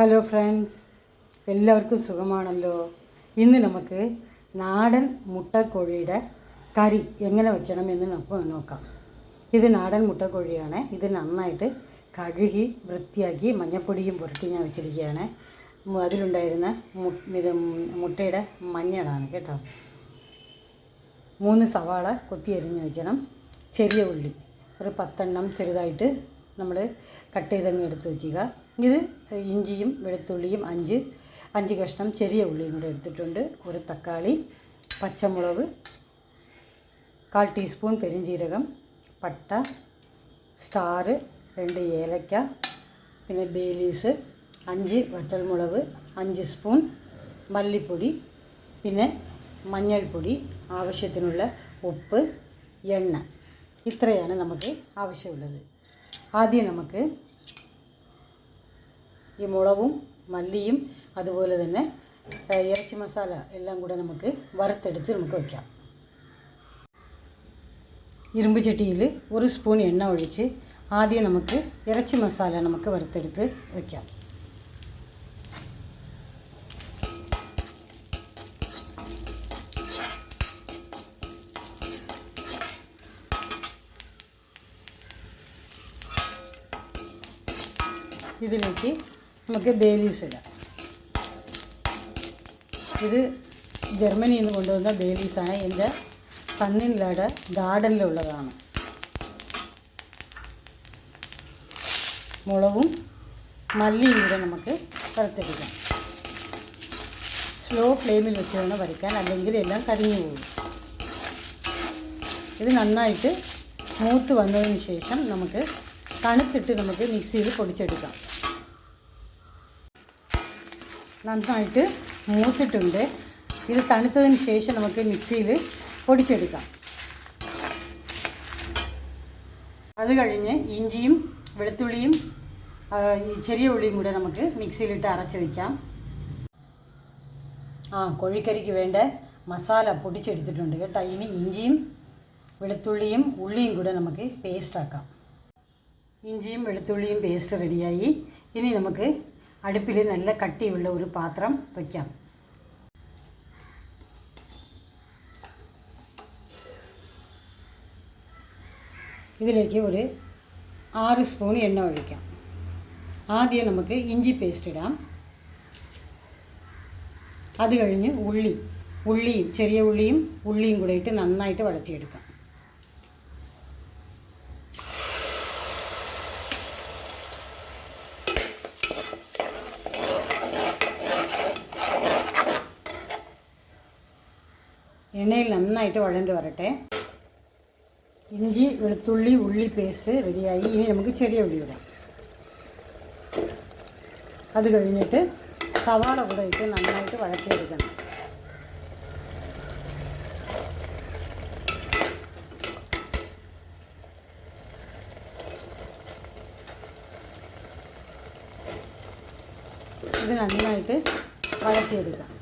Hello friends എല്ലാവർക്കും സുഖമാണല്ലോ? ഇന്ന് നമുക്ക് നാടൻ മുട്ടക്കോഴിയുടെ കറി എങ്ങനെ വെക്കണമെന്ന് നമുക്ക് നോക്കാം. ഇത് നാടൻ മുട്ടക്കോഴിയാണ്. ഇത് നന്നായിട്ട് കഴുകി വൃത്തിയാക്കി മഞ്ഞപ്പൊടിയും പുരട്ടി ഞാൻ വെച്ചിരിക്കുകയാണ്. അതിലുണ്ടായിരുന്ന ഇത് മുട്ടയുടെ മഞ്ഞളാണ് കേട്ടോ. മൂന്ന് സവാള കൊത്തി അരിഞ്ഞ് വയ്ക്കണം ചെറിയ ഉള്ളി. ഒരു പത്തെണ്ണം ചെറുതായിട്ട് നമ്മൾ കട്ട് ചെയ്തങ്ങ് എടുത്ത് വയ്ക്കുക ഇത് ഇഞ്ചിയും വെളുത്തുള്ളിയും അഞ്ച് അഞ്ച് കഷ്ണം ചെറിയ ഉള്ളിയും കൂടെ എടുത്തിട്ടുണ്ട്. ഒരു തക്കാളി പച്ചമുളക് കാൽ ടീസ്പൂൺ പെരിഞ്ചീരകം പട്ട സ്റ്റാറ് രണ്ട് ഏലക്ക പിന്നെ ബേലീസ് അഞ്ച് വറ്റൽമുളക് അഞ്ച് സ്പൂൺ മല്ലിപ്പൊടി പിന്നെ മഞ്ഞൾപ്പൊടി ആവശ്യത്തിനുള്ള ഉപ്പ് എണ്ണ. ഇത്രയാണ് നമുക്ക് ആവശ്യമുള്ളത്. ആദ്യം നമുക്ക് ഈ മുളകും മല്ലിയും അതുപോലെ തന്നെ ഏഹ്, ഇറച്ചി മസാല എല്ലാം കൂടെ നമുക്ക് വറുത്തെടുത്ത് നമുക്ക് വയ്ക്കാം ഇരുമ്പ് ചട്ടിയിൽ ഒരു സ്പൂൺ എണ്ണ ഒഴിച്ച് ആദ്യം നമുക്ക് ഇറച്ചി മസാല നമുക്ക് വറുത്തെടുത്ത് വയ്ക്കാം ഇതിലേക്ക് നമുക്ക് ബേലീസ് ഇടാം. ഇത് ജർമ്മനിയിൽ നിന്ന് കൊണ്ടുവന്ന ബേലീസാണ് എന്റെ കണ്ണിൻലയുടെ ഗാർഡനിലുള്ളതാണ്. മുളകും മല്ലിയും കൂടെ നമുക്ക് വറുത്തെടുക്കാം. സ്ലോ ഫ്ലെയിമിൽ വെച്ച് വേണം വരയ്ക്കാൻ. അല്ലെങ്കിൽ എല്ലാം കരിഞ്ഞു പോകും. ഇത് നന്നായിട്ട് മൂത്ത് വന്നതിന് ശേഷം നമുക്ക് തണുത്തിട്ട് നമുക്ക് മിക്സിയിൽ പൊടിച്ചെടുക്കാം. നന്നായിട്ട് മൂത്തിട്ടുണ്ട്. ഇത് തണുത്തതിന് ശേഷം നമുക്ക് മിക്സിയിൽ പൊടിച്ചെടുക്കാം. അത് കഴിഞ്ഞ് ഇഞ്ചിയും വെളുത്തുള്ളിയും ചെറിയ ഉള്ളിയും കൂടെ നമുക്ക് മിക്സിയിലിട്ട് അരച്ച് വയ്ക്കാം ആ കോഴിക്കറിക്ക് വേണ്ട മസാല പൊടിച്ചെടുത്തിട്ടുണ്ട് കേട്ടോ. ഇനി ഇഞ്ചിയും വെളുത്തുള്ളിയും ഉള്ളിയും കൂടെ നമുക്ക് പേസ്റ്റാക്കാം ഇഞ്ചിയും വെളുത്തുള്ളിയും പേസ്റ്റ് റെഡിയായി ഇനി നമുക്ക് അടുപ്പിൽ നല്ല കട്ടിയുള്ള ഒരു പാത്രം വയ്ക്കാം ഇതിലേക്ക് ഒരു ആറ് സ്പൂൺ എണ്ണ ഒഴിക്കാം. ആദ്യം നമുക്ക് ഇഞ്ചി പേസ്റ്റ് ഇടാം. അത് കഴിഞ്ഞ് ഉള്ളി ഉള്ളിയും ചെറിയ ഉള്ളിയും ഉള്ളിയും കൂടെ ഇട്ട് നന്നായിട്ട് വഴറ്റിയെടുക്കാം. എണ്ണയിൽ നന്നായിട്ട് വഴണ്ട് വരട്ടെ. ഇഞ്ചി വെളുത്തുള്ളി ഉള്ളി പേസ്റ്റ് റെഡിയായി ഇനി നമുക്ക് ചെറിയ ഉള്ളി ഇടാം. അത് കഴിഞ്ഞിട്ട് സവാള കൂടെ ഇട്ട് നന്നായിട്ട് വഴറ്റിയെടുക്കണം. ഇത് നന്നായിട്ട് വഴറ്റിയെടുക്കാം.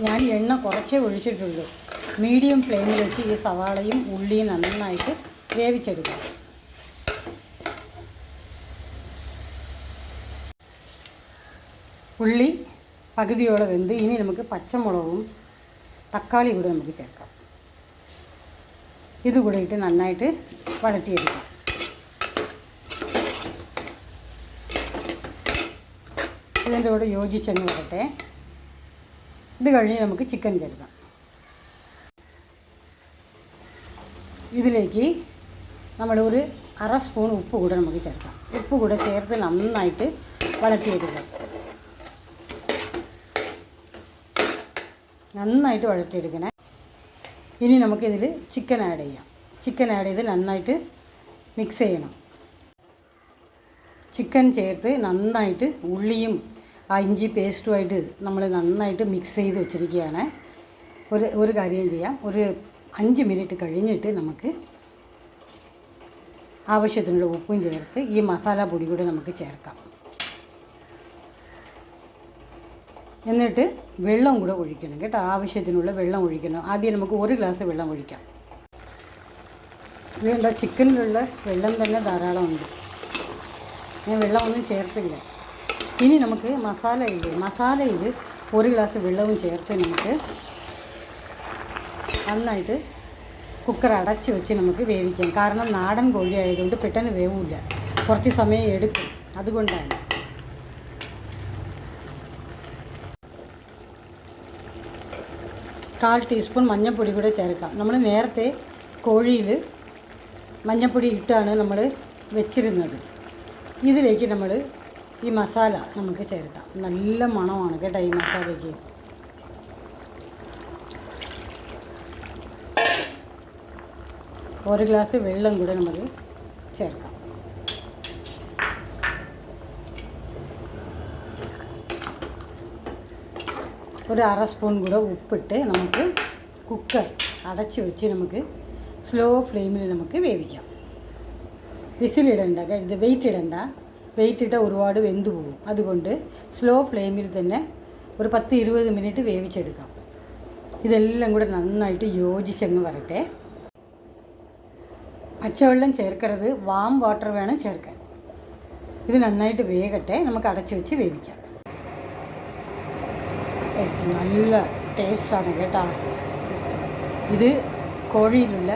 ഞാൻ എണ്ണ കുറച്ചേ ഒഴിച്ചിട്ടുള്ളൂ. മീഡിയം ഫ്ലെയിമിൽ വെച്ച് ഈ സവാളയും ഉള്ളിയും നന്നായിട്ട് വേവിച്ചെടുക്കാം. ഉള്ളി പകുതിയോടെ വെന്ത് ഇനി നമുക്ക് പച്ചമുളകും തക്കാളി കൂടെ നമുക്ക് ചേർക്കാം. ഇത് കൂടെ ഇട്ട് നന്നായിട്ട് വഴറ്റിയെടുക്കാം. ഇതിന്റെ കൂടെ യോജിച്ചെന്ന് വരട്ടെ. ഇത് കഴിഞ്ഞ് നമുക്ക് ചിക്കൻ ചേർക്കാം ഇതിലേക്ക് നമ്മൾ ഒരു അര സ്പൂൺ ഉപ്പ് കൂടെ നമുക്ക് ചേർക്കാം. ഉപ്പ് കൂടെ ചേർത്ത് നന്നായിട്ട് വഴറ്റിയെടുക്കാം. നന്നായിട്ട് വഴറ്റിയെടുക്കണേ. ഇനി നമുക്കിതിൽ ചിക്കൻ ആഡ് ചെയ്യാം. ചിക്കൻ ആഡ് ചെയ്ത് നന്നായിട്ട് മിക്സ് ചെയ്യണം. ചിക്കൻ ചേർത്ത് നന്നായിട്ട് ഉള്ളിയും ആ ഇഞ്ചി പേസ്റ്റുമായിട്ട് നമ്മൾ നന്നായിട്ട് മിക്സ് ചെയ്ത് വെച്ചിരിക്കുകയാണ്. ഒരു ഒരു കാര്യം ചെയ്യാം. ഒരു അഞ്ച് മിനിറ്റ് കഴിഞ്ഞിട്ട് നമുക്ക് ആവശ്യത്തിനുള്ള ഉപ്പും ചേർത്ത് ഈ മസാല പൊടി കൂടെ നമുക്ക് ചേർക്കാം. എന്നിട്ട് വെള്ളം കൂടെ ഒഴിക്കണം കേട്ടോ. ആവശ്യത്തിനുള്ള വെള്ളം ഒഴിക്കണം. ആദ്യം നമുക്ക് ഒരു ഗ്ലാസ് വെള്ളം ഒഴിക്കാം. വേണ്ട ചിക്കനിലുള്ള വെള്ളം തന്നെ ധാരാളമുണ്ട്. ഞാൻ വെള്ളമൊന്നും ചേർത്തില്ല. ഇനി നമുക്ക് മസാലയിൽ മസാലയിൽ ഒരു ഗ്ലാസ് വെള്ളവും ചേർത്ത് നമുക്ക് നന്നായിട്ട് കുക്കർ അടച്ച് വെച്ച് നമുക്ക് വേവിക്കാം. കാരണം നാടൻ കോഴി ആയതുകൊണ്ട് പെട്ടെന്ന് വേവില്ല കുറച്ച് സമയം എടുക്കും. അതുകൊണ്ടാണ്. കാൽ ടീസ്പൂൺ മഞ്ഞൾപ്പൊടി കൂടെ ചേർക്കാം. നമ്മൾ നേരത്തെ കോഴിയിൽ മഞ്ഞൾപ്പൊടി ഇട്ടാണ് നമ്മൾ വെച്ചിരുന്നത്. ഇതിലേക്ക് നമ്മൾ ഈ മസാല നമുക്ക് ചേർക്കാം. നല്ല മണമാണ് കേട്ടോ ഈ മസാലയ്ക്ക്. ഒരു ഗ്ലാസ് വെള്ളം കൂടെ നമുക്ക് ചേർക്കാം. ഒരു അര സ്പൂൺ കൂടെ ഉപ്പിട്ട് നമുക്ക് കുക്കർ അടച്ച് വെച്ച് നമുക്ക് സ്ലോ ഫ്ലെയിമിൽ നമുക്ക് വേവിക്കാം. വിസിലിടണ്ട ഇത് വെയിറ്റ് ഇടണ്ട. വെയിറ്റ് ഒരുപാട് വെന്തു പോകും. അതുകൊണ്ട് സ്ലോ ഫ്ലെയിമിൽ തന്നെ ഒരു പത്ത് ഇരുപത് മിനിറ്റ് വേവിച്ചെടുക്കാം. ഇതെല്ലാം കൂടെ നന്നായിട്ട് യോജിച്ചങ്ങ് വരട്ടെ. പച്ചവെള്ളം ചേർക്കരുത്. വാം വാട്ടർ വേണം ചേർക്കാൻ. ഇത് നന്നായിട്ട് വേകട്ടെ. നമുക്ക് അടച്ചു വെച്ച് വേവിക്കാം. നല്ല ടേസ്റ്റാണ് കേട്ടോ. ഇത് കോഴിയിലുള്ള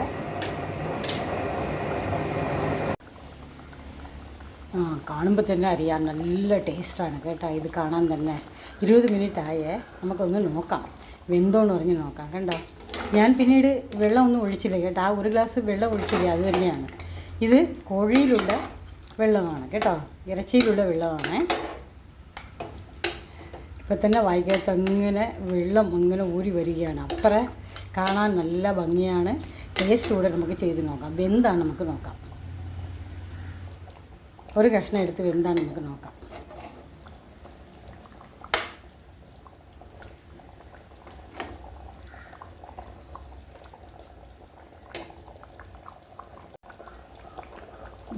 കാണുമ്പോൾ തന്നെ അറിയാം. നല്ല ടേസ്റ്റാണ് കേട്ടോ ഇത് കാണാൻ തന്നെ. ഇരുപത് മിനിറ്റ് ആയേ. നമുക്കൊന്ന് നോക്കാം. വെന്തോന്ന് പറഞ്ഞ് നോക്കാം കണ്ടോ? ഞാൻ പിന്നീട് വെള്ളമൊന്നും ഒഴിച്ചില്ല കേട്ടോ. ആ ഒരു ഗ്ലാസ് വെള്ളം ഒഴിച്ചില്ല. അത് തന്നെയാണ്. ഇത് കോഴിയിലുള്ള വെള്ളമാണ് കേട്ടോ. ഇറച്ചിയിലുള്ള വെള്ളമാണ്. ഇപ്പം തന്നെ വായിക്കകത്ത് അങ്ങനെ വെള്ളം അങ്ങനെ ഊരി വരികയാണ്. അത്ര കാണാൻ നല്ല ഭംഗിയാണ്. ടേസ്റ്റ് കൂടെ നമുക്ക് ചെയ്ത് നോക്കാം. വെന്താണ് നമുക്ക് നോക്കാം. ഒരു കഷ്ണം എടുത്ത് വെന്താണ് നമുക്ക് നോക്കാം.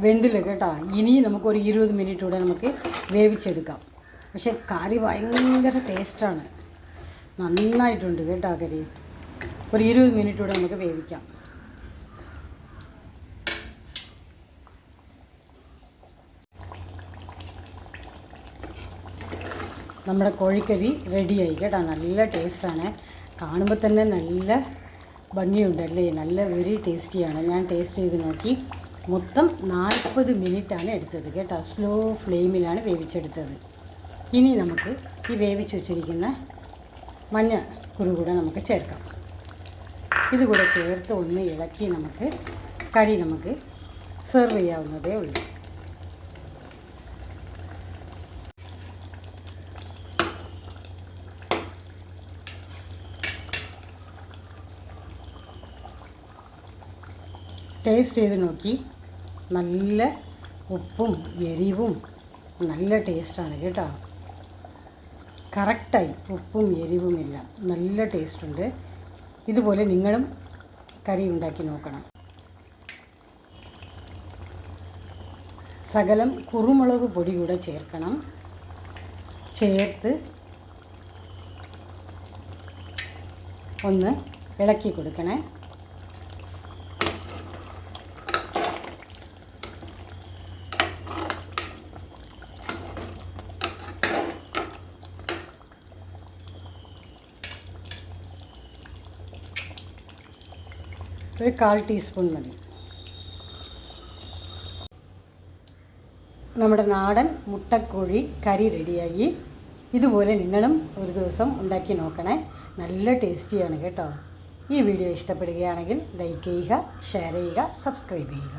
വെന്തില്ല കേട്ടോ. ഇനി നമുക്കൊരു ഇരുപത് മിനിറ്റ് കൂടെ നമുക്ക് വേവിച്ചെടുക്കാം. പക്ഷേ കറി ഭയങ്കര ടേസ്റ്റാണ് നന്നായിട്ടുണ്ട് കേട്ടോ കറി. ഒരു ഇരുപത് മിനിറ്റ് കൂടെ നമുക്ക് വേവിക്കാം. നമ്മുടെ കോഴിക്കറി റെഡിയായി കേട്ടോ. നല്ല ടേസ്റ്റാണ് കാണുമ്പോൾ തന്നെ നല്ല ഭംഗിയുണ്ടല്ലേ നല്ല വെരി ടേസ്റ്റിയാണ് ഞാൻ ടേസ്റ്റ് ചെയ്ത് നോക്കി. മൊത്തം നാൽപ്പത് മിനിറ്റാണ് എടുത്തത് കേട്ടോ. സ്ലോ ഫ്ലെയിമിലാണ് വേവിച്ചെടുത്തത്. ഇനി നമുക്ക് ഈ വേവിച്ച് വെച്ചിരിക്കുന്ന മഞ്ഞ കുരു കൂടെ നമുക്ക് ചേർക്കാം. ഇതുകൂടെ ചേർത്ത് ഒന്ന് ഇളക്കി നമുക്ക് കറി നമുക്ക് സെർവ് ചെയ്യാവുന്നതേ ഉള്ളൂ. ടേസ്റ്റ് ചെയ്ത് നോക്കി. നല്ല ഉപ്പും എരിവും നല്ല ടേസ്റ്റാണ് കേട്ടോ. കറക്റ്റായി ഉപ്പും എരിവും എല്ലാം നല്ല ടേസ്റ്റുണ്ട് ഇതുപോലെ നിങ്ങളും കറി ഉണ്ടാക്കി നോക്കണം. സകലം കുരുമുളക് പൊടി കൂടെ ചേർക്കണം. ചേർത്ത് ഒന്ന് ഇളക്കി കൊടുക്കണേ. ഒരു കാൽ ടീസ്പൂൺ മതി. നമ്മുടെ നാടൻ മുട്ടക്കോഴി കറി റെഡിയായി. ഇതുപോലെ നിങ്ങളും ഒരു ദിവസം ഉണ്ടാക്കി നോക്കണേ. നല്ല ടേസ്റ്റിയാണ് കേട്ടോ. ഈ വീഡിയോ ഇഷ്ടപ്പെടുകയാണെങ്കിൽ ലൈക്ക് ചെയ്യുക ഷെയർ ചെയ്യുക സബ്സ്ക്രൈബ് ചെയ്യുക.